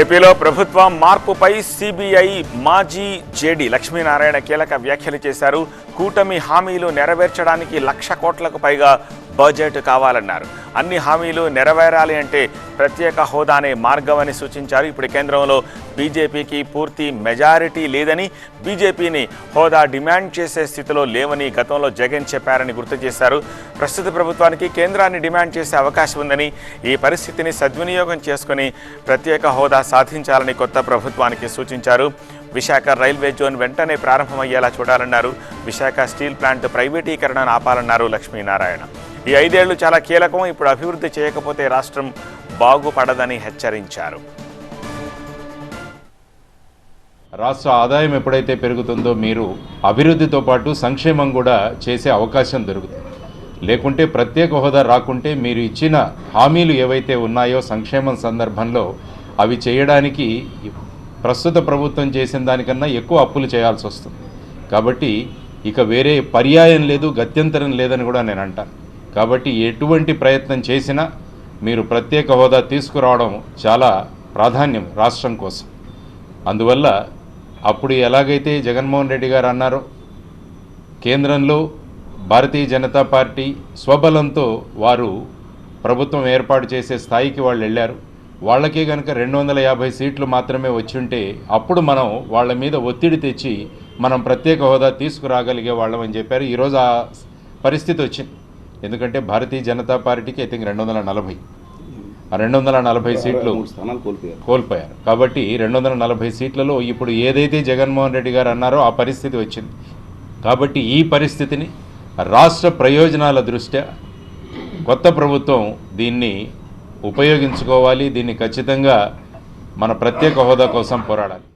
ఏపీలో ప్రభుత్వం మార్పుపై సిబిఐ మాజీ జేడి లక్ష్మీనారాయణ కీలక వ్యాఖ్యలు చేశారు. కూటమి హామీలు నెరవేర్చడానికి లక్ష కోట్లకు పైగా బడ్జెట్ కావాలన్నారు. అన్ని హామీలు నెరవేరాలి అంటే ప్రత్యేక హోదానే మార్గమని సూచించారు. ఇప్పుడు కేంద్రంలో బీజేపీకి పూర్తి మెజారిటీ లేదని బీజేపీని హోదా డిమాండ్ చేసే స్థితిలో లేవని గతంలో జగన్ చెప్పారని గుర్తు చేశారు. ప్రస్తుత ప్రభుత్వానికి కేంద్రాన్ని డిమాండ్ చేసే అవకాశం ఉందని ఈ పరిస్థితిని సద్వినియోగం చేసుకుని ప్రత్యేక హోదా సాధించాలని కొత్త ప్రభుత్వానికి సూచించారు. విశాఖ రైల్వే జోన్ వెంటనే ప్రారంభమయ్యేలా చూడాలన్నారు. విశాఖ స్టీల్ ప్లాంట్ ప్రైవేటీకరణను ఆపాలన్నారు లక్ష్మీనారాయణ. ఈ ఐదేళ్ళు చాలా కీలకం. ఇప్పుడు అభివృద్ధి చేయకపోతే రాష్ట్రం బాగుపడదని హెచ్చరించారు. రాష్ట్ర ఆదాయం ఎప్పుడైతే పెరుగుతుందో మీరు అభివృద్ధితో పాటు సంక్షేమం కూడా చేసే అవకాశం దొరుకుతుంది. లేకుంటే ప్రత్యేక హోదా రాకుంటే మీరు ఇచ్చిన హామీలు ఏవైతే ఉన్నాయో సంక్షేమం సందర్భంలో అవి చేయడానికి ప్రస్తుత ప్రభుత్వం చేసిన దానికన్నా ఎక్కువ అప్పులు చేయాల్సి వస్తుంది. కాబట్టి ఇక వేరే పర్యాయం లేదు గత్యంతరం లేదని కూడా నేను అంటాను. కాబట్టి ఎటువంటి ప్రయత్నం చేసినా మీరు ప్రత్యేక హోదా తీసుకురావడం చాలా ప్రాధాన్యం రాష్ట్రం కోసం. అందువల్ల అప్పుడు ఎలాగైతే జగన్మోహన్ రెడ్డి గారు అన్నారో కేంద్రంలో భారతీయ జనతా పార్టీ స్వబలంతో వారు ప్రభుత్వం ఏర్పాటు చేసే స్థాయికి వాళ్ళు వెళ్ళారు. వాళ్ళకే కనుక రెండు వందల యాభై సీట్లు మాత్రమే వచ్చి ఉంటే అప్పుడు మనం వాళ్ళ మీద ఒత్తిడి తెచ్చి మనం ప్రత్యేక హోదా తీసుకురాగలిగే వాళ్ళం అని చెప్పారు. ఈరోజు ఆ పరిస్థితి వచ్చింది. ఎందుకంటే భారతీయ జనతా పార్టీకి ఐ థింక్ రెండు వందల నలభై. ఆ రెండు వందల నలభై సీట్లు కోల్పోయారు. కాబట్టి రెండు వందల నలభై సీట్లలో ఇప్పుడు ఏదైతే జగన్మోహన్ రెడ్డి గారు అన్నారో ఆ పరిస్థితి వచ్చింది. కాబట్టి ఈ పరిస్థితిని రాష్ట్ర ప్రయోజనాల దృష్ట్యా కొత్త ప్రభుత్వం దీన్ని ఉపయోగించుకోవాలి. దీన్ని ఖచ్చితంగా మన ప్రత్యేక హోదా కోసం పోరాడాలి.